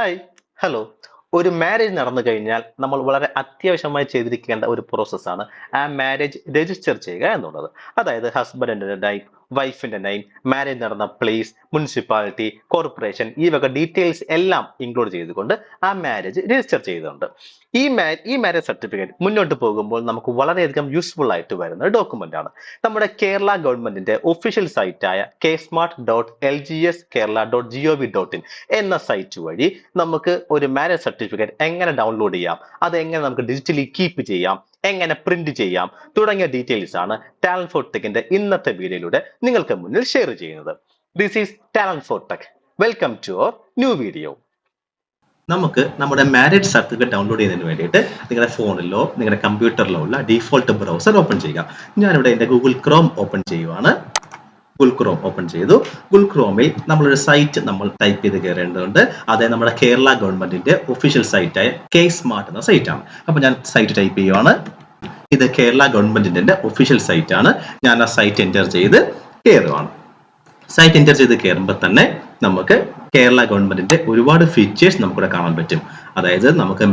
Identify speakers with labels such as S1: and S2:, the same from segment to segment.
S1: Hi hello ഒരു marriage നടന്നു കഴിഞ്ഞാൽ നമ്മൾ വളരെ അത്യാവശ്യമായി ചെയ്തിരിക്കേണ്ട ഒരു പ്രോസസ്സാണ് ആ മാരേജ് രജിസ്റ്റർ ചെയ്യുക എന്നുള്ളത്. അതായത് ഹസ്ബൻഡിന്റെ നൈം വൈഫിന്റെ നെയിം മാരേജ് നടന്ന പ്ലേസ് മുനിസിപ്പാലിറ്റി കോർപ്പറേഷൻ ഈ വക ഡീറ്റെയിൽസ് എല്ലാം ഇൻക്ലൂഡ് ചെയ്തുകൊണ്ട് ആ മാരേജ് രജിസ്റ്റർ ചെയ്തിട്ടുണ്ട് ഈ ഈ മാരേജ് സർട്ടിഫിക്കറ്റ് മുന്നോട്ട് പോകുമ്പോൾ നമുക്ക് വളരെയധികം യൂസ്ഫുൾ ആയിട്ട് വരുന്ന ഒരു ഡോക്യുമെന്റ് ആണ്. നമ്മുടെ കേരള ഗവൺമെന്റിന്റെ official സൈറ്റായ K smart dot L G S Kerala dot G O V dot in എന്ന സൈറ്റ് വഴി നമുക്ക് ഒരു മാരേജ് സർട്ടിഫിക്കറ്റ് എങ്ങനെ ഡൗൺലോഡ് ചെയ്യാം അത് എങ്ങനെ നമുക്ക് ഡിജിറ്റലി കീപ്പ് ചെയ്യാം എങ്ങനെ പ്രിന്റ് ചെയ്യാം തുടങ്ങിയ ഡീറ്റെയിൽസ് ആണ് ടാലന്റ് ഫോർ ടെക്കിന്റെ ഇന്നത്തെ വീഡിയോയിലൂടെ നിങ്ങൾക്ക് മുന്നിൽ ഷെയർ ചെയ്യുന്നത്. This is talent for tech welcome to our new video നമുക്ക് നമ്മുടെ മാരേജ് സർട്ടിഫിക്കറ്റ് ഡൗൺലോഡ് ചെയ്യുന്നതിന് വേണ്ടിയിട്ട് നിങ്ങളുടെ ഫോണിലോ നിങ്ങളുടെ കമ്പ്യൂട്ടറിലോ ഉള്ള ഡിഫോൾട്ട് ബ്രൗസർ ഓപ്പൺ ചെയ്യുക ഞാനിവിടെ എന്റെ ഗൂഗിൾ ക്രോം ഓപ്പൺ ചെയ്യുവാണ്. ഗുൾ ക്രോം ഓപ്പൺ ചെയ്തു. ഗുൾ ക്രോമിൽ നമ്മളൊരു സൈറ്റ് നമ്മൾ ടൈപ്പ് ചെയ്ത് കയറേണ്ടതുണ്ട് അത് നമ്മുടെ കേരള ഗവൺമെന്റിന്റെ ഒഫീഷ്യൽ സൈറ്റായ കെ സ്മാർട്ട് എന്ന സൈറ്റ് ആണ്. അപ്പൊ ഞാൻ സൈറ്റ് ടൈപ്പ് ചെയ്യുവാണ്. ഇത് കേരള ഗവൺമെന്റിന്റെ ഒഫീഷ്യൽ സൈറ്റ് ആണ്. ഞാൻ ആ സൈറ്റ് എന്റർ ചെയ്ത് കയറുവാണ് സൈറ്റ് എന്റർ ചെയ്ത് കയറുമ്പോൾ തന്നെ നമുക്ക് കേരള ഗവൺമെന്റിന്റെ ഒരുപാട് ഫീച്ചേഴ്സ് നമുക്കിവിടെ കാണാൻ പറ്റും. അതായത് നമുക്ക്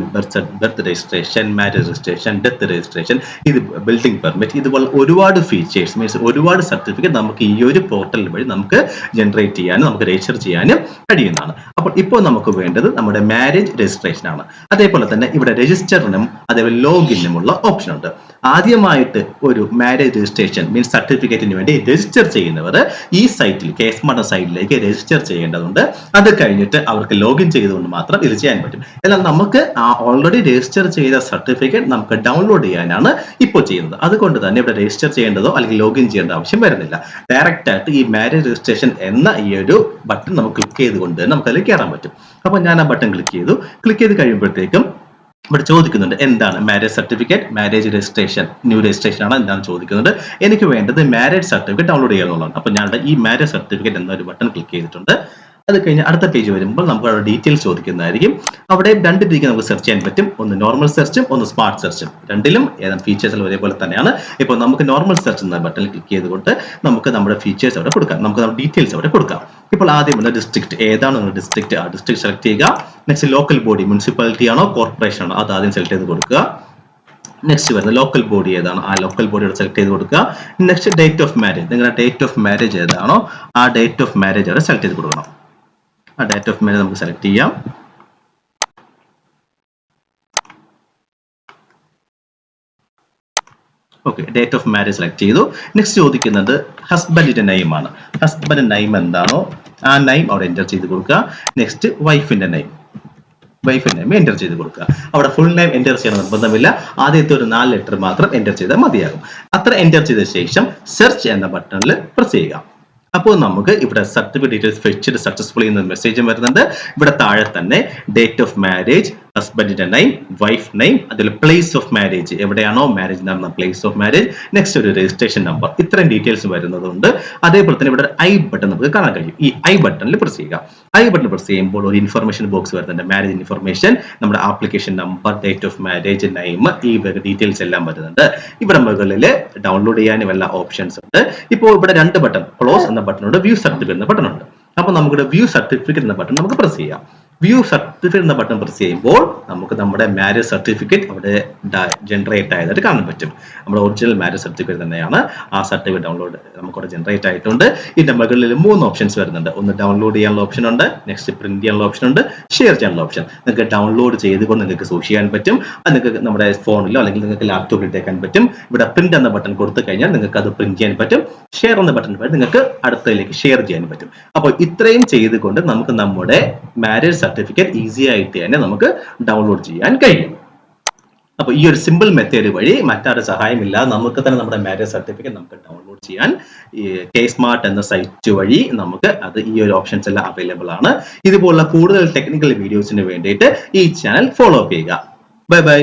S1: birth registration marriage registration death registration ഇത് ബിൽഡിംഗ് പെർമിറ്റ് ഇതുപോലെ ഒരുപാട് ഫീച്ചേഴ്സ് മീൻസ് ഒരുപാട് സർട്ടിഫിക്കറ്റ് നമുക്ക് ഈ ഒരു പോർട്ടൽ വഴി നമുക്ക് ജനറേറ്റ് ചെയ്യാനും നമുക്ക് രജിസ്റ്റർ ചെയ്യാനും കഴിയുന്നതാണ്. അപ്പോൾ ഇപ്പോൾ നമുക്ക് വേണ്ടത് നമ്മുടെ മാരേജ് രജിസ്ട്രേഷൻ ആണ്. അതേപോലെ തന്നെ ഇവിടെ രജിസ്റ്ററിനും അതേപോലെ ലോഗിനുമുള്ള ഓപ്ഷൻ ഉണ്ട്. ആദ്യമായിട്ട് ഒരു മാരേജ് രജിസ്ട്രേഷൻ മീൻസ് സർട്ടിഫിക്കറ്റിന് വേണ്ടി രജിസ്റ്റർ ചെയ്യുന്നവർ ഈ സൈറ്റിൽ കേസ് മഠ സൈറ്റിലേക്ക് രജിസ്റ്റർ ചെയ്യേണ്ടതുണ്ട്. അത് കഴിഞ്ഞിട്ട് അവർക്ക് ലോഗിൻ ചെയ്തുകൊണ്ട് മാത്രം ഇത് ചെയ്യാൻ പറ്റും. എന്നാൽ നമുക്ക് ഓൾറെഡി രജിസ്റ്റർ ചെയ്ത സർട്ടിഫിക്കറ്റ് നമുക്ക് ഡൗൺലോഡ് ചെയ്യാനാണ് ഇപ്പോൾ ചെയ്യുന്നത്. അതുകൊണ്ട് തന്നെ ഇവിടെ രജിസ്റ്റർ ചെയ്യേണ്ടതോ അല്ലെങ്കിൽ ലോഗിൻ ചെയ്യേണ്ട ആവശ്യം വരുന്നില്ല. ഡയറക്റ്റ് ആയിട്ട് ഈ മാരേജ് രജിസ്ട്രേഷൻ എന്ന ഈ ഒരു ബട്ടൺ നമുക്ക് ക്ലിക്ക് ചെയ്തുകൊണ്ട് നമുക്ക് അതിൽ കയറാൻ പറ്റും. അപ്പോൾ ഞാൻ ആ ബട്ടൺ ക്ലിക്ക് ചെയ്തു. ക്ലിക്ക് ചെയ്ത് കഴിയുമ്പോഴത്തേക്കും ഇവിടെ ചോദിക്കുന്നുണ്ട് എന്താണ് marriage certificate marriage registration new registration ആണ് എന്താണ് ചോദിക്കുന്നുണ്ട് എനിക്ക് വേണ്ടത് മാരേജ് സർട്ടിഫിക്കറ്റ് ഡൗൺലോഡ് ചെയ്യാന്നുള്ളതാണ്. അപ്പോൾ ഞാൻ ഈ മാരേജ് സർട്ടിഫിക്കറ്റ് എന്നൊരു ബട്ടൺ ക്ലിക്ക് ചെയ്തിട്ടുണ്ട്. അത് കഴിഞ്ഞ് അടുത്ത പേജ് വരുമ്പോൾ നമുക്ക് അവിടെ ഡീറ്റെയിൽസ് ചോദിക്കുന്നതായിരിക്കും. അവിടെ രണ്ട് രീതിക്ക് നമുക്ക് സെർച്ച് ചെയ്യാൻ പറ്റും. ഒന്ന് നോർമൽ സെർച്ചും ഒന്ന് സ്മാർട്ട് സെർച്ചും രണ്ടിലും ഏതാണ് ഫീച്ചേഴ്സ് ഒരേപോലെ തന്നെയാണ്. ഇപ്പോൾ നമുക്ക് നോർമൽ സെർച്ച് എന്ന ബട്ടൺ ക്ലിക്ക് ചെയ്തുകൊണ്ട് നമുക്ക് നമ്മുടെ ഫീച്ചേഴ്സ് അവിടെ കൊടുക്കാം. നമുക്ക് നമ്മുടെ ഡീറ്റെയിൽസ് അവിടെ കൊടുക്കാം. ഇപ്പോൾ ആദ്യമുള്ള ഡിസ്ട്രിക്ട് ഏതാണ് നമ്മുടെ ഡിസ്ട്രിക്ട് ആ ഡിസ്ട്രിക്ട് സെലക്ട് ചെയ്യുക. നെക്സ്റ്റ് ലോക്കൽ ബോഡി മുനിസിപ്പാലിറ്റി ആണോ കോർപ്പറേഷൻ ആണോ? അത് ആദ്യം സെലക്ട് ചെയ്ത് കൊടുക്കുക. നെക്സ്റ്റ് വരുന്നത് ലോക്കൽ ബോഡി ഏതാണ്? ആ ലോക്കൽ ബോഡിയുടെ സെലക്ട് ചെയ്ത് കൊടുക്കുക. നെക്സ്റ്റ് ഡേറ്റ് ഓഫ് മാരേജ് നിങ്ങളുടെ ഡേറ്റ് ഓഫ് മാരേജ് ഏതാണോ ആ ഡേറ്റ് ഓഫ് മാരേജ് അവിടെ സെലക്ട് ചെയ്ത് കൊടുക്കണം. ആ ഡേറ്റ് ഓഫ് മാരേജ് നമുക്ക് സെലക്ട് ചെയ്യാം. Okay date of marriage select ചെയ്തു. നെക്സ്റ്റ് ചോദിക്കുന്നത് ഹസ്ബൻഡിന്റെ ആണ്. ഹസ്ബൻഡ് നെയിം എന്താണോ ആ നെയിം അവിടെ എന്റർ ചെയ്ത് കൊടുക്കുക. നെക്സ്റ്റ് വൈഫിന്റെ നെയിം വൈഫിന്റെ നെയിം എന്റർ ചെയ്ത് കൊടുക്കുക. അവിടെ ഫുൾ നെയിം എന്റർ ചെയ്യണം നിർബന്ധമില്ല. ആദ്യത്തെ ഒരു നാല് ലെറ്റർ മാത്രം എന്റർ ചെയ്താൽ മതിയാകും. അത്ര എന്റർ ചെയ്ത ശേഷം സെർച്ച് എന്ന ബട്ടണിൽ പ്രസ് ചെയ്യുക. അപ്പോൾ നമുക്ക് ഇവിടെ സർട്ടിഫിക്കറ്റ് ഡീറ്റെയിൽസ് ഫെച്ച്ഡ് സക്സസ്ഫുള്ളി എന്ന മെസ്സേജും വരുന്നുണ്ട്. ഇവിടെ താഴെ തന്നെ ഡേറ്റ് ഓഫ് മാരേജ് ഹസ്ബൻഡിന്റെ നെയിം വൈഫ് നെയിം അതിൽ പ്ലേസ് ഓഫ് മാരേജ് എവിടെയാണോ മാരേജ് നടന്ന പ്ലേസ് ഓഫ് മാരേജ് നെക്സ്റ്റ് ഒരു രജിസ്ട്രേഷൻ നമ്പർ ഇത്രയും ഡീറ്റെയിൽസ് വരുന്നതുകൊണ്ട് അതേപോലെ തന്നെ ഇവിടെ ഒരു ഐ ബട്ടൺ നമുക്ക് കാണാൻ കഴിയും. ഈ ഐ ബട്ടണിൽ പ്രസ് ചെയ്യുക. ഐ ബട്ടൺ പ്രസ് ചെയ്യുമ്പോൾ ഒരു ഇൻഫർമേഷൻ ബോക്സ് വരുന്നുണ്ട്. മാരേജ് ഇൻഫർമേഷൻ നമ്മുടെ application number date of marriage name ഈ ഡീറ്റെയിൽസ് എല്ലാം വരുന്നുണ്ട്. ഇവിടെ മുകളിൽ ഡൗൺലോഡ് ചെയ്യാനും എല്ലാ ഓപ്ഷൻസ് ഉണ്ട്. ഇപ്പോൾ ഇവിടെ രണ്ട് ബട്ടൺ ക്ലോസ് എന്ന ബട്ടണുണ്ട് വ്യൂ സർട്ടിഫിക്കറ്റ് എന്ന ബട്ടൺ ഉണ്ട്. അപ്പോൾ നമുക്ക് വ്യൂ സർട്ടിഫിക്കറ്റ് എന്ന ബട്ടൺ നമുക്ക് പ്രസ് ചെയ്യാം. വ്യൂ സർട്ടിഫിക്കറ്റ് എന്ന ബട്ടൺ പ്രസ് ചെയ്യുമ്പോൾ നമുക്ക് നമ്മുടെ മാരേജ് സർട്ടിഫിക്കറ്റ് അവിടെ ജനറേറ്റ് ആയതായിട്ട് കാണാൻ പറ്റും. നമ്മുടെ ഒറിജിനൽ മാരേജ് സർട്ടിഫിക്കറ്റ് തന്നെയാണ്. ആ സർട്ടിഫിക്കറ്റ് ഡൗൺലോഡ് നമുക്കവിടെ ജനറേറ്റ് ആയിട്ടുണ്ട്. ഇതിന്റെ മുകളിൽ മൂന്ന് ഓപ്ഷൻസ് വരുന്നുണ്ട്. ഒന്ന് ഡൗൺലോഡ് ചെയ്യാനുള്ള ഓപ്ഷൻ ഉണ്ട്. നെക്സ്റ്റ് പ്രിന്റ് ചെയ്യാനുള്ള ഓപ്ഷൻ ഉണ്ട്. ഷെയർ ചെയ്യാനുള്ള ഓപ്ഷൻ നിങ്ങൾക്ക് ഡൗൺലോഡ് ചെയ്തുകൊണ്ട് നിങ്ങൾക്ക് സൂക്ഷിക്കാൻ പറ്റും. അത് നിങ്ങൾക്ക് നമ്മുടെ ഫോണിലോ അല്ലെങ്കിൽ നിങ്ങൾക്ക് ലാപ്ടോപ്പിൽ ഇട്ടേക്കാൻ പറ്റും. ഇവിടെ പ്രിന്റ് എന്ന ബട്ടൺ കൊടുത്തു കഴിഞ്ഞാൽ നിങ്ങൾക്ക് അത് പ്രിന്റ് ചെയ്യാൻ പറ്റും. ഷെയർ എന്ന ബട്ടൺ നിങ്ങൾക്ക് അടുത്തതിലേക്ക് ഷെയർ ചെയ്യാൻ പറ്റും. അപ്പോൾ ഇത്രയും ചെയ്തുകൊണ്ട് നമുക്ക് നമ്മുടെ മാരേജ് സർട്ടിഫിക്കറ്റ് ഈസി ആയിട്ട് തന്നെ നമുക്ക് ഡൗൺലോഡ് ചെയ്യാൻ കഴിയും. അപ്പോൾ ഈ ഒരു സിമ്പിൾ മെത്തേഡ് വഴി മറ്റാരുടെ സഹായമില്ലാതെ നമുക്ക് തന്നെ നമ്മുടെ മാരേജ് സർട്ടിഫിക്കറ്റ് നമുക്ക് ഡൗൺലോഡ് ചെയ്യാൻ കെ സ്മാർട്ട് എന്ന സൈറ്റ് വഴി നമുക്ക് അത് ഈ ഒരു ഓപ്ഷൻസ് എല്ലാം അവൈലബിൾ ആണ്. ഇതുപോലുള്ള കൂടുതൽ ടെക്നിക്കൽ വീഡിയോസിന് വേണ്ടിയിട്ട് ഈ ചാനൽ ഫോളോ അപ്പ് ചെയ്യുക. Bye bye